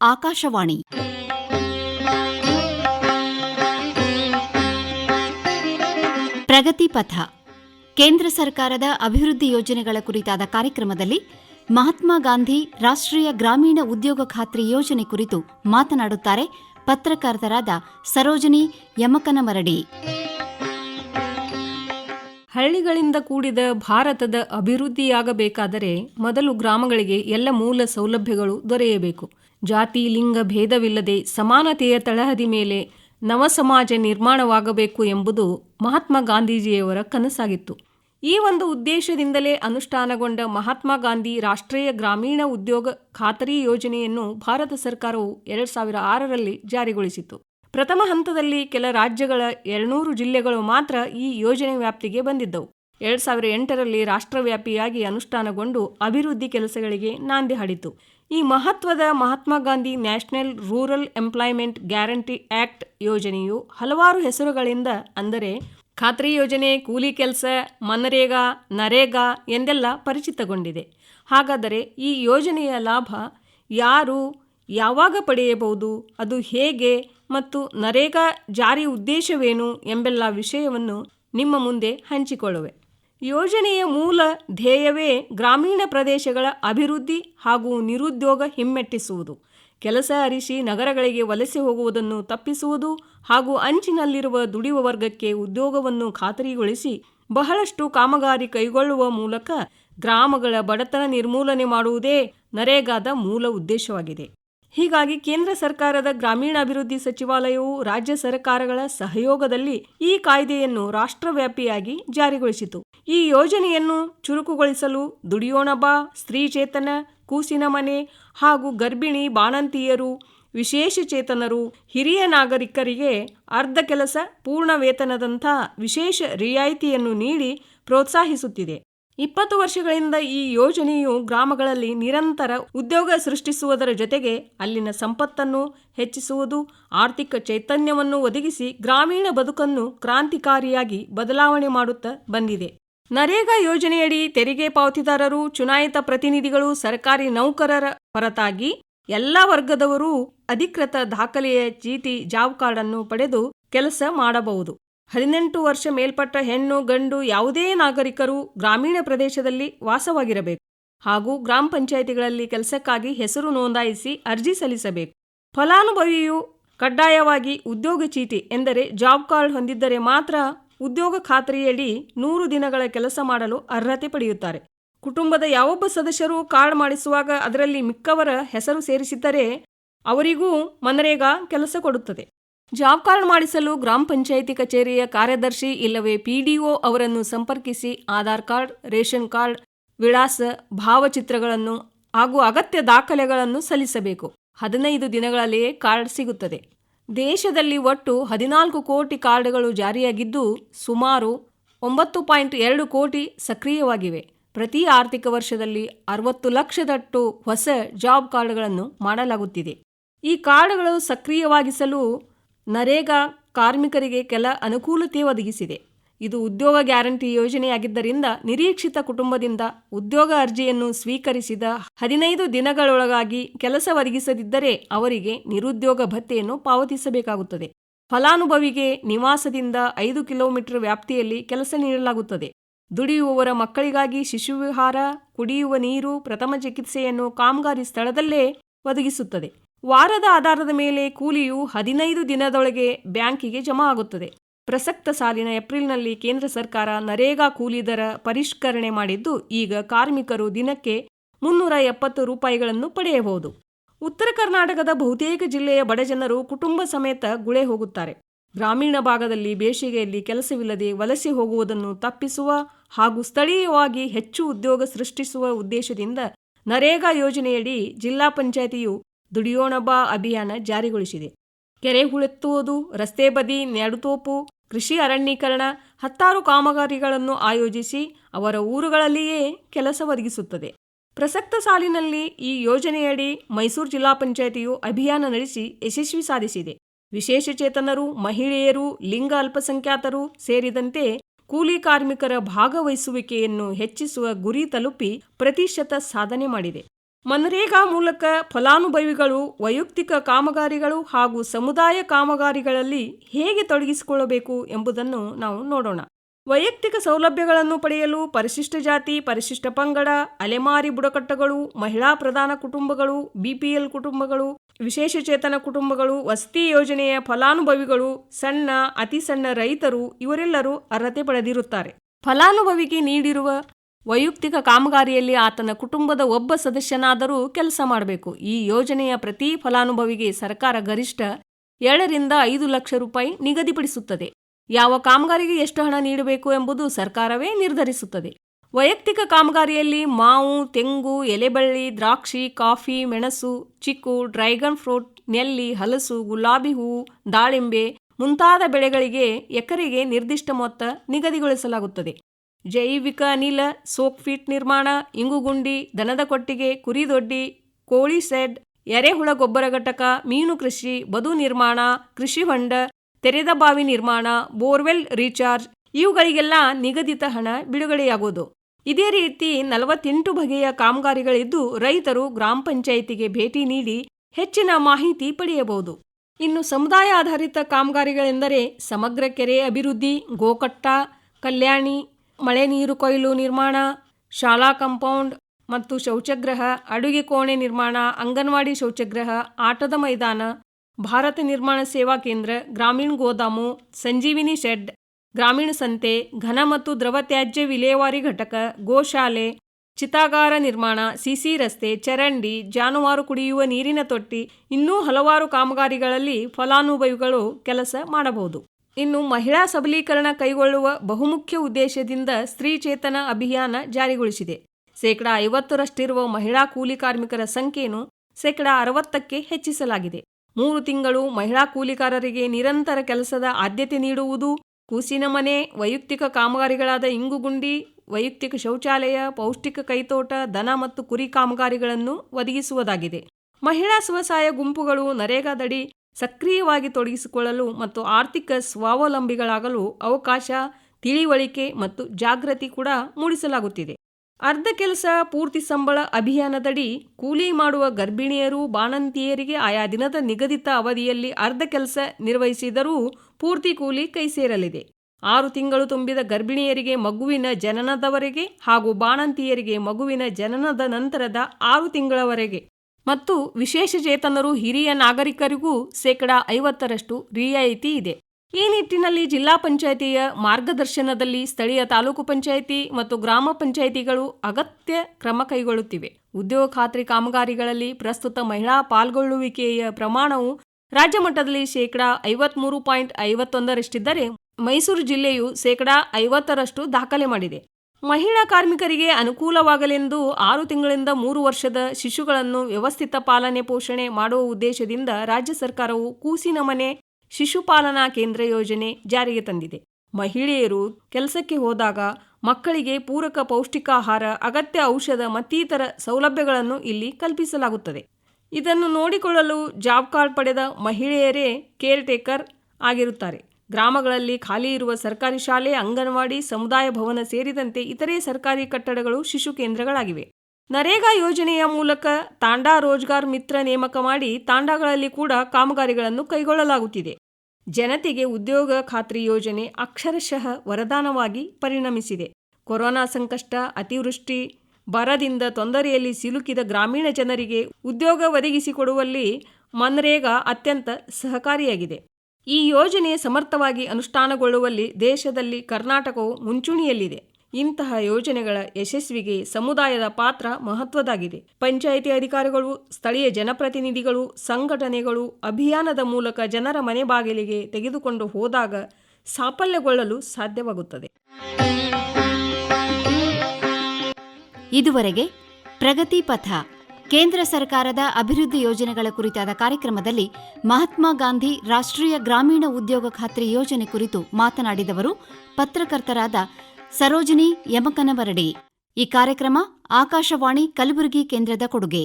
ಆಕಾಶವಾಣಿ. ಪ್ರಗತಿ ಪಥ. ಕೇಂದ್ರ ಸರ್ಕಾರದ ಅಭಿವೃದ್ಧಿ ಯೋಜನೆಗಳ ಕುರಿತಾದ ಕಾರ್ಯಕ್ರಮದಲ್ಲಿ ಮಹಾತ್ಮ ಗಾಂಧಿ ರಾಷ್ಟ್ರೀಯ ಗ್ರಾಮೀಣ ಉದ್ಯೋಗ ಖಾತ್ರಿ ಯೋಜನೆ ಕುರಿತು ಮಾತನಾಡುತ್ತಾರೆ ಪತ್ರಕರ್ತರಾದ ಸರೋಜಿನಿ ಯಮಕನಮರಡಿ. ಹಳ್ಳಿಗಳಿಂದ ಕೂಡಿದ ಭಾರತದ ಅಭಿವೃದ್ಧಿಯಾಗಬೇಕಾದರೆ ಮೊದಲು ಗ್ರಾಮಗಳಿಗೆ ಎಲ್ಲ ಮೂಲ ಸೌಲಭ್ಯಗಳು ದೊರೆಯಬೇಕು. ಜಾತಿ, ಲಿಂಗ ಭೇದವಿಲ್ಲದೆ ಸಮಾನತೆಯ ತಳಹದಿ ಮೇಲೆ ನವ ಸಮಾಜ ನಿರ್ಮಾಣವಾಗಬೇಕು ಎಂಬುದು ಮಹಾತ್ಮ ಗಾಂಧೀಜಿಯವರ ಕನಸಾಗಿತ್ತು. ಈ ಒಂದು ಉದ್ದೇಶದಿಂದಲೇ ಅನುಷ್ಠಾನಗೊಂಡ ಮಹಾತ್ಮ ಗಾಂಧಿ ರಾಷ್ಟ್ರೀಯ ಗ್ರಾಮೀಣ ಉದ್ಯೋಗ ಖಾತರಿ ಯೋಜನೆಯನ್ನು ಭಾರತ ಸರ್ಕಾರವು ಎರಡು ಸಾವಿರ ಆರರಲ್ಲಿ ಜಾರಿಗೊಳಿಸಿತು ಪ್ರಥಮ ಹಂತದಲ್ಲಿ ಕೆಲ ರಾಜ್ಯಗಳ ಎರಡ್ನೂರು ಜಿಲ್ಲೆಗಳು ಮಾತ್ರ ಈ ಯೋಜನೆ ವ್ಯಾಪ್ತಿಗೆ ಬಂದಿದ್ದವು. ಎರಡ್ ಸಾವಿರ ಎಂಟರಲ್ಲಿ ರಾಷ್ಟ್ರವ್ಯಾಪಿಯಾಗಿ ಅನುಷ್ಠಾನಗೊಂಡು ಅಭಿವೃದ್ಧಿ ಕೆಲಸಗಳಿಗೆ ನಾಂದಿ ಹಾಡಿತು. ಈ ಮಹತ್ವದ Mahatma Gandhi national rural employment guarantee act ಯೋಜನೆಯು ಹಲವಾರು ಹೆಸರುಗಳಿಂದ ಅಂದರೆ ಖಾತ್ರಿ ಯೋಜನೆ, ಕೂಲಿ ಕೆಲಸ, ಮನರೇಗಾ, ನರೇಗಾ ಎಂದೆಲ್ಲ ಪರಿಚಿತಗೊಂಡಿದೆ. ಹಾಗಾದರೆ ಈ ಯೋಜನೆಯ ಲಾಭ ಯಾರು, ಯಾವಾಗ ಪಡೆಯಬಹುದು, ಅದು ಹೇಗೆ ಮತ್ತು ನರೇಗಾ ಜಾರಿ ಉದ್ದೇಶವೇನು ಎಂಬೆಲ್ಲ ವಿಷಯವನ್ನು ನಿಮ್ಮ ಮುಂದೆ ಹಂಚಿಕೊಳ್ಳುವೆ. ಯೋಜನೆಯ ಮೂಲ ಧ್ಯೇಯವೇ ಗ್ರಾಮೀಣ ಪ್ರದೇಶಗಳ ಅಭಿವೃದ್ಧಿ ಹಾಗೂ ನಿರುದ್ಯೋಗ ಹಿಮ್ಮೆಟ್ಟಿಸುವುದು. ಕೆಲಸ ಅರಿಸಿ ನಗರಗಳಿಗೆ ವಲಸೆ ಹೋಗುವುದನ್ನು ತಪ್ಪಿಸುವುದು ಹಾಗೂ ಅಂಚಿನಲ್ಲಿರುವ ದುಡಿಯುವ ವರ್ಗಕ್ಕೆ ಉದ್ಯೋಗವನ್ನು ಖಾತರಿಗೊಳಿಸಿ ಬಹಳಷ್ಟು ಕಾಮಗಾರಿ ಕೈಗೊಳ್ಳುವ ಮೂಲಕ ಗ್ರಾಮಗಳ ಬಡತನ ನಿರ್ಮೂಲನೆ ಮಾಡುವುದೇ ನರೇಗಾದ ಮೂಲ ಉದ್ದೇಶವಾಗಿದೆ. ಹೀಗಾಗಿ ಕೇಂದ್ರ ಸರ್ಕಾರದ ಗ್ರಾಮೀಣಾಭಿವೃದ್ಧಿ ಸಚಿವಾಲಯವು ರಾಜ್ಯ ಸರ್ಕಾರಗಳ ಸಹಯೋಗದಲ್ಲಿ ಈ ಕಾಯ್ದೆಯನ್ನು ರಾಷ್ಟ್ರವ್ಯಾಪಿಯಾಗಿ ಜಾರಿಗೊಳಿಸಿತು. ಈ ಯೋಜನೆಯನ್ನು ಚುರುಕುಗೊಳಿಸಲು ದುಡಿಯೋಣ ಬಾ, ಸ್ತ್ರೀ ಚೇತನ, ಕೂಸಿನ ಮನೆ ಹಾಗೂ ಗರ್ಭಿಣಿ ಬಾಣಂತಿಯರು, ವಿಶೇಷ ಚೇತನರು, ಹಿರಿಯ ನಾಗರಿಕರಿಗೆ ಅರ್ಧ ಕೆಲಸ ಪೂರ್ಣ ವೇತನದಂಥ ವಿಶೇಷ ರಿಯಾಯಿತಿಯನ್ನು ನೀಡಿ ಪ್ರೋತ್ಸಾಹಿಸುತ್ತಿದೆ. ಇಪ್ಪತ್ತು ವರ್ಷಗಳಿಂದ ಈ ಯೋಜನೆಯು ಗ್ರಾಮಗಳಲ್ಲಿ ನಿರಂತರ ಉದ್ಯೋಗ ಸೃಷ್ಟಿಸುವುದರ ಜೊತೆಗೆ ಅಲ್ಲಿನ ಸಂಪತ್ತನ್ನು ಹೆಚ್ಚಿಸುವುದು, ಆರ್ಥಿಕ ಚೈತನ್ಯವನ್ನು ಒದಗಿಸಿ ಗ್ರಾಮೀಣ ಬದುಕನ್ನು ಕ್ರಾಂತಿಕಾರಿಯಾಗಿ ಬದಲಾವಣೆ ಮಾಡುತ್ತಾ ಬಂದಿದೆ. ನರೇಗಾ ಯೋಜನೆಯಡಿ ತೆರಿಗೆ ಪಾವತಿದಾರರು, ಚುನಾಯಿತ ಪ್ರತಿನಿಧಿಗಳು, ಸರ್ಕಾರಿ ನೌಕರರ ಹೊರತಾಗಿ ಎಲ್ಲ ವರ್ಗದವರೂ ಅಧಿಕೃತ ದಾಖಲೆಯ ಚೀಟಿ, ಜಾಬ್ ಕಾರ್ಡ್ ಅನ್ನು ಪಡೆದು ಕೆಲಸ ಮಾಡಬಹುದು. ಹದಿನೆಂಟು ವರ್ಷ ಮೇಲ್ಪಟ್ಟ ಹೆಣ್ಣು, ಗಂಡು ಯಾವುದೇ ನಾಗರಿಕರು ಗ್ರಾಮೀಣ ಪ್ರದೇಶದಲ್ಲಿ ವಾಸವಾಗಿರಬೇಕು ಹಾಗೂ ಗ್ರಾಮ ಪಂಚಾಯಿತಿಗಳಲ್ಲಿ ಕೆಲಸಕ್ಕಾಗಿ ಹೆಸರು ನೋಂದಾಯಿಸಿ ಅರ್ಜಿ ಸಲ್ಲಿಸಬೇಕು. ಫಲಾನುಭವಿಯು ಕಡ್ಡಾಯವಾಗಿ ಉದ್ಯೋಗ ಚೀಟಿ, ಎಂದರೆ ಜಾಬ್ ಕಾರ್ಡ್ ಹೊಂದಿದ್ದರೆ ಮಾತ್ರ ಉದ್ಯೋಗ ಖಾತ್ರಿಯಡಿ ನೂರು ದಿನಗಳ ಕೆಲಸ ಮಾಡಲು ಅರ್ಹತೆ ಪಡೆಯುತ್ತಾರೆ. ಕುಟುಂಬದ ಯಾವೊಬ್ಬ ಸದಸ್ಯರು ಕಾರ್ಡ್ ಮಾಡಿಸುವಾಗ ಅದರಲ್ಲಿ ಮಿಕ್ಕವರ ಹೆಸರು ಸೇರಿಸಿದ್ದರೆ ಅವರಿಗೂ ಮನರೇಗಾ ಕೆಲಸ ಕೊಡುತ್ತದೆ. ಜಾಬ್ ಕಾರ್ಡ್ ಮಾಡಿಸಲು ಗ್ರಾಮ ಪಂಚಾಯಿತಿ ಕಚೇರಿಯ ಕಾರ್ಯದರ್ಶಿ ಇಲ್ಲವೇ ಪಿಡಿಒ ಅವರನ್ನು ಸಂಪರ್ಕಿಸಿ ಆಧಾರ್ ಕಾರ್ಡ್, ರೇಷನ್ ಕಾರ್ಡ್, ವಿಳಾಸ, ಭಾವಚಿತ್ರಗಳನ್ನು ಹಾಗೂ ಅಗತ್ಯ ದಾಖಲೆಗಳನ್ನು ಸಲ್ಲಿಸಬೇಕು. ಹದಿನೈದು ದಿನಗಳಲ್ಲಿಯೇ ಕಾರ್ಡ್ ಸಿಗುತ್ತದೆ. ದೇಶದಲ್ಲಿ ಒಟ್ಟು ಹದಿನಾಲ್ಕು ಕೋಟಿ ಕಾರ್ಡ್ಗಳು ಜಾರಿಯಾಗಿದ್ದು ಸುಮಾರು ಒಂಬತ್ತು ಪಾಯಿಂಟ್ ಎರಡು ಕೋಟಿ ಸಕ್ರಿಯವಾಗಿವೆ. ಪ್ರತಿ ಆರ್ಥಿಕ ವರ್ಷದಲ್ಲಿ ಅರವತ್ತು ಲಕ್ಷದಷ್ಟು ಹೊಸ ಜಾಬ್ ಕಾರ್ಡ್ಗಳನ್ನು ಮಾಡಲಾಗುತ್ತಿದೆ. ಈ ಕಾರ್ಡ್ಗಳು ಸಕ್ರಿಯವಾಗಿಸಲು ನರೇಗಾ ಕಾರ್ಮಿಕರಿಗೆ ಕೆಲ ಅನುಕೂಲತೆ ಒದಗಿಸಿದೆ. ಇದು ಉದ್ಯೋಗ ಗ್ಯಾರಂಟಿ ಯೋಜನೆಯಾಗಿದ್ದರಿಂದ ನಿರೀಕ್ಷಿತ ಕುಟುಂಬದಿಂದ ಉದ್ಯೋಗ ಅರ್ಜಿಯನ್ನು ಸ್ವೀಕರಿಸಿದ ಹದಿನೈದು ದಿನಗಳೊಳಗಾಗಿ ಕೆಲಸ ಒದಗಿಸದಿದ್ದರೆ ಅವರಿಗೆ ನಿರುದ್ಯೋಗ ಭತ್ಯೆಯನ್ನು ಪಾವತಿಸಬೇಕಾಗುತ್ತದೆ. ಫಲಾನುಭವಿಗೆ ನಿವಾಸದಿಂದ ಐದು ಕಿಲೋಮೀಟರ್ ವ್ಯಾಪ್ತಿಯಲ್ಲಿ ಕೆಲಸ ನೀಡಲಾಗುತ್ತದೆ. ದುಡಿಯುವವರ ಮಕ್ಕಳಿಗಾಗಿ ಶಿಶುವಿಹಾರ, ಕುಡಿಯುವ ನೀರು, ಪ್ರಥಮ ಚಿಕಿತ್ಸೆಯನ್ನು ಕಾಮಗಾರಿ ಸ್ಥಳದಲ್ಲೇ ಒದಗಿಸುತ್ತದೆ. ವಾರದ ಆಧಾರದ ಮೇಲೆ ಕೂಲಿಯು ಹದಿನೈದು ದಿನದೊಳಗೆ ಬ್ಯಾಂಕಿಗೆ ಜಮಾ ಆಗುತ್ತದೆ. ಪ್ರಸಕ್ತ ಸಾಲಿನ ಏಪ್ರಿಲ್ನಲ್ಲಿ ಕೇಂದ್ರ ಸರ್ಕಾರ ನರೇಗಾ ಕೂಲಿ ದರ ಪರಿಷ್ಕರಣೆ ಮಾಡಿದ್ದು, ಈಗ ಕಾರ್ಮಿಕರು ದಿನಕ್ಕೆ ಮುನ್ನೂರ ಎಪ್ಪತ್ತು ರೂಪಾಯಿಗಳನ್ನು ಪಡೆಯಬಹುದು. ಉತ್ತರ ಕರ್ನಾಟಕದ ಬಹುತೇಕ ಜಿಲ್ಲೆಯ ಬಡಜನರು ಕುಟುಂಬ ಸಮೇತ ಗುಳೆ ಹೋಗುತ್ತಾರೆ. ಗ್ರಾಮೀಣ ಭಾಗದಲ್ಲಿ ಬೇಸಿಗೆಯಲ್ಲಿ ಕೆಲಸವಿಲ್ಲದೆ ವಲಸೆ ಹೋಗುವುದನ್ನು ತಪ್ಪಿಸುವ ಹಾಗೂ ಸ್ಥಳೀಯವಾಗಿ ಹೆಚ್ಚು ಉದ್ಯೋಗ ಸೃಷ್ಟಿಸುವ ಉದ್ದೇಶದಿಂದ ನರೇಗಾ ಯೋಜನೆಯಡಿ ಜಿಲ್ಲಾ ಪಂಚಾಯಿತಿಯು ದುಡಿಯೋಣಬಾ ಅಭಿಯಾನ ಜಾರಿಗೊಳಿಸಿದೆ. ಕೆರೆ ಹುಳೆತ್ತುವುದು, ರಸ್ತೆ ಬದಿ ನೆಡುತೋಪು ಕೃಷಿ ಅರಣ್ಯೀಕರಣ ಹತ್ತಾರು ಕಾಮಗಾರಿಗಳನ್ನು ಆಯೋಜಿಸಿ ಅವರ ಊರುಗಳಲ್ಲಿಯೇ ಕೆಲಸ ಒದಗಿಸುತ್ತದೆ. ಪ್ರಸಕ್ತ ಸಾಲಿನಲ್ಲಿ ಈ ಯೋಜನೆಯಡಿ ಮೈಸೂರು ಜಿಲ್ಲಾ ಪಂಚಾಯಿತಿಯು ಅಭಿಯಾನ ನಡೆಸಿ ಯಶಸ್ವಿ ಸಾಧಿಸಿದೆ. ವಿಶೇಷಚೇತನರು ಮಹಿಳೆಯರು, ಲಿಂಗ ಅಲ್ಪಸಂಖ್ಯಾತರು ಸೇರಿದಂತೆ ಕೂಲಿ ಕಾರ್ಮಿಕರ ಭಾಗವಹಿಸುವಿಕೆಯನ್ನು ಹೆಚ್ಚಿಸುವ ಗುರಿ ತಲುಪಿ ಪ್ರತಿಶತ ಸಾಧನೆ ಮಾಡಿದೆ. ಮನರೇಗಾ ಮೂಲಕ ಫಲಾನುಭವಿಗಳು, ವೈಯಕ್ತಿಕ ಕಾಮಗಾರಿಗಳು ಹಾಗೂ ಸಮುದಾಯ ಕಾಮಗಾರಿಗಳಲ್ಲಿ ಹೇಗೆ ತೊಡಗಿಸಿಕೊಳ್ಳಬೇಕು ಎಂಬುದನ್ನು ನಾವು ನೋಡೋಣ. ವೈಯಕ್ತಿಕ ಸೌಲಭ್ಯಗಳನ್ನು ಪಡೆಯಲು ಪರಿಶಿಷ್ಟ ಜಾತಿ, ಪರಿಶಿಷ್ಟ ಪಂಗಡ, ಅಲೆಮಾರಿ ಬುಡಕಟ್ಟುಗಳು, ಮಹಿಳಾ ಪ್ರಧಾನ ಕುಟುಂಬಗಳು, ಬಿಪಿಎಲ್ ಕುಟುಂಬಗಳು ವಿಶೇಷಚೇತನ ಕುಟುಂಬಗಳು, ವಸತಿ ಯೋಜನೆಯ ಫಲಾನುಭವಿಗಳು, ಸಣ್ಣ, ಅತಿ ಸಣ್ಣ ರೈತರು ಇವರೆಲ್ಲರೂ ಅರ್ಹತೆ ಪಡೆದಿರುತ್ತಾರೆ. ಫಲಾನುಭವಿಗೆ ನೀಡಿರುವ ವೈಯಕ್ತಿಕ ಕಾಮಗಾರಿಯಲ್ಲಿ ಆತನ ಕುಟುಂಬದ ಒಬ್ಬ ಸದಸ್ಯನಾದರೂ ಕೆಲಸ ಮಾಡಬೇಕು. ಈ ಯೋಜನೆಯ ಪ್ರತಿ ಫಲಾನುಭವಿಗೆ ಸರ್ಕಾರ ಗರಿಷ್ಠ ಎರಡರಿಂದ ಐದು ಲಕ್ಷ ರೂಪಾಯಿ ನಿಗದಿಪಡಿಸುತ್ತದೆ. ಯಾವ ಕಾಮಗಾರಿಗೆ ಎಷ್ಟು ಹಣ ನೀಡಬೇಕು ಎಂಬುದು ಸರ್ಕಾರವೇ ನಿರ್ಧರಿಸುತ್ತದೆ. ವೈಯಕ್ತಿಕ ಕಾಮಗಾರಿಯಲ್ಲಿ ಮಾವು, ತೆಂಗು, ಎಲೆಬಳ್ಳಿ, ದ್ರಾಕ್ಷಿ, ಕಾಫಿ, ಮೆಣಸು, ಚಿಕ್ಕು, ಡ್ರ್ಯಾಗನ್ ಫ್ರೂಟ್, ನೆಲ್ಲಿ, ಹಲಸು, ಗುಲಾಬಿ ಹೂವು ದಾಳಿಂಬೆ ಮುಂತಾದ ಬೆಳೆಗಳಿಗೆ ಎಕರೆಗೆ ನಿರ್ದಿಷ್ಟ ಮೊತ್ತ ನಿಗದಿಗೊಳಿಸಲಾಗುತ್ತದೆ. ಜೈವಿಕ ಅನಿಲ ಸೋಕ್ಫಿಟ್ ನಿರ್ಮಾಣ, ಇಂಗುಗುಂಡಿ, ದನದ ಕೊಟ್ಟಿಗೆ, ಕುರಿದೊಡ್ಡಿ, ಕೋಳಿ ಸೆಡ್, ಎರೆಹುಳ ಗೊಬ್ಬರ ಘಟಕ, ಮೀನು ಕೃಷಿ, ಬದು ನಿರ್ಮಾಣ, ಕೃಷಿ ಹೊಂಡ, ತೆರೆದ ಬಾವಿ ನಿರ್ಮಾಣ, ಬೋರ್ವೆಲ್ ರೀಚಾರ್ಜ್ ಇವುಗಳಿಗೆಲ್ಲ ನಿಗದಿತ ಹಣ ಬಿಡುಗಡೆಯಾಗುವುದು ಇದೇ ರೀತಿ ನಲವತ್ತೆಂಟು ಬಗೆಯ ಕಾಮಗಾರಿಗಳಿದ್ದು ರೈತರು ಗ್ರಾಮ ಪಂಚಾಯಿತಿಗೆ ಭೇಟಿ ನೀಡಿ ಹೆಚ್ಚಿನ ಮಾಹಿತಿ ಪಡೆಯಬಹುದು. ಇನ್ನು ಸಮುದಾಯ ಆಧಾರಿತ ಕಾಮಗಾರಿಗಳೆಂದರೆ ಸಮಗ್ರ ಕೆರೆ ಅಭಿವೃದ್ಧಿ, ಗೋಕಟ್ಟ, ಕಲ್ಯಾಣಿ ಮಳೆ ನೀರು ಕೊಯ್ಲು ನಿರ್ಮಾಣ, ಶಾಲಾ ಕಾಂಪೌಂಡ್ ಮತ್ತು ಶೌಚಗ್ರಹ, ಅಡುಗೆ ಕೋಣೆ ನಿರ್ಮಾಣ, ಅಂಗನವಾಡಿ ಶೌಚಗ್ರಹ, ಆಟದ ಮೈದಾನ, ಭಾರತ ನಿರ್ಮಾಣ ಸೇವಾ ಕೇಂದ್ರ, ಗ್ರಾಮೀಣ ಗೋದಾಮು, ಸಂಜೀವಿನಿ ಶೆಡ್, ಗ್ರಾಮೀಣ ಸಂತೆ, ಘನ ಮತ್ತು ದ್ರವ ತ್ಯಾಜ್ಯ ವಿಲೇವಾರಿ ಘಟಕ, ಗೋಶಾಲೆ, ಚಿತಾಗಾರ ನಿರ್ಮಾಣ, ಸಿಸಿ ರಸ್ತೆ, ಚರಂಡಿ, ಜಾನುವಾರು ಕುಡಿಯುವ ನೀರಿನ ತೊಟ್ಟಿ, ಇನ್ನೂ ಹಲವಾರು ಕಾಮಗಾರಿಗಳಲ್ಲಿ ಫಲಾನುಭವಿಗಳು ಕೆಲಸ ಮಾಡಬಹುದು. ಇನ್ನು ಮಹಿಳಾ ಸಬಲೀಕರಣ ಕೈಗೊಳ್ಳುವ ಬಹುಮುಖ್ಯ ಉದ್ದೇಶದಿಂದ ಸ್ತ್ರೀ ಚೇತನ ಅಭಿಯಾನ ಜಾರಿಗೊಳಿಸಿದೆ. ಶೇಕಡಾ ಐವತ್ತರಷ್ಟಿರುವ ಮಹಿಳಾ ಕೂಲಿ ಕಾರ್ಮಿಕರ ಸಂಖ್ಯೆಯನ್ನು ಶೇಕಡ ಅರವತ್ತಕ್ಕೆ ಹೆಚ್ಚಿಸಲಾಗಿದೆ. ಮೂರು ತಿಂಗಳು ಮಹಿಳಾ ಕೂಲಿಕಾರರಿಗೆ ನಿರಂತರ ಕೆಲಸದ ಆದ್ಯತೆ ನೀಡುವುದು, ಕೂಸಿನ ಮನೆ, ವೈಯಕ್ತಿಕ ಕಾಮಗಾರಿಗಳಾದ ಇಂಗುಗುಂಡಿ, ವೈಯಕ್ತಿಕ ಶೌಚಾಲಯ, ಪೌಷ್ಟಿಕ ಕೈತೋಟ, ದನ ಮತ್ತು ಕುರಿ ಕಾಮಗಾರಿಗಳನ್ನು ಒದಗಿಸುವುದಾಗಿದೆ. ಮಹಿಳಾ ಸ್ವಸಹಾಯ ಗುಂಪುಗಳು ನರೇಗಾದಡಿ ಸಕ್ರಿಯವಾಗಿ ತೊಡಗಿಸಿಕೊಳ್ಳಲು ಮತ್ತು ಆರ್ಥಿಕ ಸ್ವಾವಲಂಬಿಗಳಾಗಲು ಅವಕಾಶ, ತಿಳಿವಳಿಕೆ ಮತ್ತು ಜಾಗೃತಿ ಕೂಡ ಮೂಡಿಸಲಾಗುತ್ತಿದೆ. ಅರ್ಧ ಕೆಲಸ ಪೂರ್ತಿ ಸಂಬಳ ಅಭಿಯಾನದಡಿ ಕೂಲಿ ಮಾಡುವ ಗರ್ಭಿಣಿಯರು, ಬಾಣಂತಿಯರಿಗೆ ಆಯಾ ದಿನದ ನಿಗದಿತ ಅವಧಿಯಲ್ಲಿ ಅರ್ಧ ಕೆಲಸ ನಿರ್ವಹಿಸಿದರೂ ಪೂರ್ತಿ ಕೂಲಿ ಕೈ ಸೇರಲಿದೆ. ಆರು ತಿಂಗಳು ತುಂಬಿದ ಗರ್ಭಿಣಿಯರಿಗೆ ಮಗುವಿನ ಜನನದವರೆಗೆ ಹಾಗೂ ಬಾಣಂತಿಯರಿಗೆ ಮಗುವಿನ ಜನನದ ನಂತರದ ಆರು ತಿಂಗಳವರೆಗೆ ಮತ್ತು ವಿಶೇಷಚೇತನರು ಹಿರಿಯ ನಾಗರಿಕರಿಗೂ ಶೇಕಡ ಐವತ್ತರಷ್ಟು ರಿಯಾಯಿತಿ ಇದೆ. ಈ ನಿಟ್ಟಿನಲ್ಲಿ ಜಿಲ್ಲಾ ಪಂಚಾಯಿತಿಯ ಮಾರ್ಗದರ್ಶನದಲ್ಲಿ ಸ್ಥಳೀಯ ತಾಲೂಕು ಪಂಚಾಯಿತಿ ಮತ್ತು ಗ್ರಾಮ ಪಂಚಾಯಿತಿಗಳು ಅಗತ್ಯ ಕ್ರಮ ಕೈಗೊಳ್ಳುತ್ತಿವೆ. ಉದ್ಯೋಗ ಖಾತ್ರಿ ಕಾಮಗಾರಿಗಳಲ್ಲಿ ಪ್ರಸ್ತುತ ಮಹಿಳಾ ಪಾಲ್ಗೊಳ್ಳುವಿಕೆಯ ಪ್ರಮಾಣವು ರಾಜ್ಯ ಮಟ್ಟದಲ್ಲಿ ಶೇಕಡ ಐವತ್ಮೂರು ಪಾಯಿಂಟ್ ಐವತ್ತೊಂದರಷ್ಟಿದ್ದರೆ ಮೈಸೂರು ಜಿಲ್ಲೆಯು ಶೇಕಡಾ ಐವತ್ತರಷ್ಟು ದಾಖಲೆ ಮಾಡಿದೆ. ಮಹಿಳಾ ಕಾರ್ಮಿಕರಿಗೆ ಅನುಕೂಲವಾಗಲೆಂದು ಆರು ತಿಂಗಳಿಂದ ಮೂರು ವರ್ಷದ ಶಿಶುಗಳನ್ನು ವ್ಯವಸ್ಥಿತ ಪಾಲನೆ ಪೋಷಣೆ ಮಾಡುವ ಉದ್ದೇಶದಿಂದ ರಾಜ್ಯ ಸರ್ಕಾರವು ಕೂಸಿನ ಮನೆ ಶಿಶುಪಾಲನಾ ಕೇಂದ್ರ ಯೋಜನೆ ಜಾರಿಗೆ ತಂದಿದೆ. ಮಹಿಳೆಯರು ಕೆಲಸಕ್ಕೆ ಹೋದಾಗ ಮಕ್ಕಳಿಗೆ ಪೂರಕ ಪೌಷ್ಟಿಕಾಹಾರ, ಅಗತ್ಯ ಔಷಧ ಮತ್ತಿತರ ಸೌಲಭ್ಯಗಳನ್ನು ಇಲ್ಲಿ ಕಲ್ಪಿಸಲಾಗುತ್ತದೆ. ಇದನ್ನು ನೋಡಿಕೊಳ್ಳಲು ಜಾಬ್ ಕಾರ್ಡ್ ಪಡೆದ ಮಹಿಳೆಯರೇ ಕೇರ್ ಟೇಕರ್ ಆಗಿರುತ್ತಾರೆ. ಗ್ರಾಮಗಳಲ್ಲಿ ಖಾಲಿ ಇರುವ ಸರ್ಕಾರಿ ಶಾಲೆ, ಅಂಗನವಾಡಿ, ಸಮುದಾಯ ಭವನ ಸೇರಿದಂತೆ ಇತರೆ ಸರ್ಕಾರಿ ಕಟ್ಟಡಗಳು ಶಿಶು ಕೇಂದ್ರಗಳಾಗಿವೆ. ನರೇಗಾ ಯೋಜನೆಯ ಮೂಲಕ ತಾಂಡಾ ರೋಜ್ಗಾರ್ ಮಿತ್ರ ನೇಮಕ ಮಾಡಿ ತಾಂಡಾಗಳಲ್ಲಿ ಕೂಡ ಕಾಮಗಾರಿಗಳನ್ನು ಕೈಗೊಳ್ಳಲಾಗುತ್ತಿದೆ. ಜನತೆಗೆ ಉದ್ಯೋಗ ಖಾತ್ರಿ ಯೋಜನೆ ಅಕ್ಷರಶಃ ವರದಾನವಾಗಿ ಪರಿಣಮಿಸಿದೆ. ಕೊರೋನಾ ಸಂಕಷ್ಟ, ಅತಿವೃಷ್ಟಿ ಬರದಿಂದ ತೊಂದರೆಯಲ್ಲಿ ಸಿಲುಕಿದ ಗ್ರಾಮೀಣ ಜನರಿಗೆ ಉದ್ಯೋಗ ಒದಗಿಸಿಕೊಡುವಲ್ಲಿ ಮನ್ರೇಗಾ ಅತ್ಯಂತ ಸಹಕಾರಿಯಾಗಿದೆ. ಈ ಯೋಜನೆ ಸಮರ್ಥವಾಗಿ ಅನುಷ್ಠಾನಗೊಳ್ಳುವಲ್ಲಿ ದೇಶದಲ್ಲಿ ಕರ್ನಾಟಕವು ಮುಂಚೂಣಿಯಲ್ಲಿದೆ. ಇಂತಹ ಯೋಜನೆಗಳ ಯಶಸ್ವಿಗೆ ಸಮುದಾಯದ ಪಾತ್ರ ಮಹತ್ವದಾಗಿದೆ. ಪಂಚಾಯಿತಿ ಅಧಿಕಾರಿಗಳು, ಸ್ಥಳೀಯ ಜನಪ್ರತಿನಿಧಿಗಳು, ಸಂಘಟನೆಗಳು ಅಭಿಯಾನದ ಮೂಲಕ ಜನರ ಮನೆ ಬಾಗಿಲಿಗೆ ತೆಗೆದುಕೊಂಡು ಹೋದಾಗ ಸಾಫಲ್ಯಗೊಳ್ಳಲು ಸಾಧ್ಯವಾಗುತ್ತದೆ. ಇದುವರೆಗೆ ಪ್ರಗತಿ ಪಥ. ಕೇಂದ್ರ ಸರ್ಕಾರದ ಅಭಿವೃದ್ಧಿ ಯೋಜನೆಗಳ ಕುರಿತಾದ ಕಾರ್ಯಕ್ರಮದಲ್ಲಿ ಮಹಾತ್ಮ ಗಾಂಧಿ ರಾಷ್ಟ್ರೀಯ ಗ್ರಾಮೀಣ ಉದ್ಯೋಗ ಖಾತ್ರಿ ಯೋಜನೆ ಕುರಿತು ಮಾತನಾಡಿದವರು ಪತ್ರಕರ್ತರಾದ ಸರೋಜಿನಿ ಯಮಕನವರಡಿ. ಈ ಕಾರ್ಯಕ್ರಮ ಆಕಾಶವಾಣಿ ಕಲಬುರಗಿ ಕೇಂದ್ರದ ಕೊಡುಗೆ.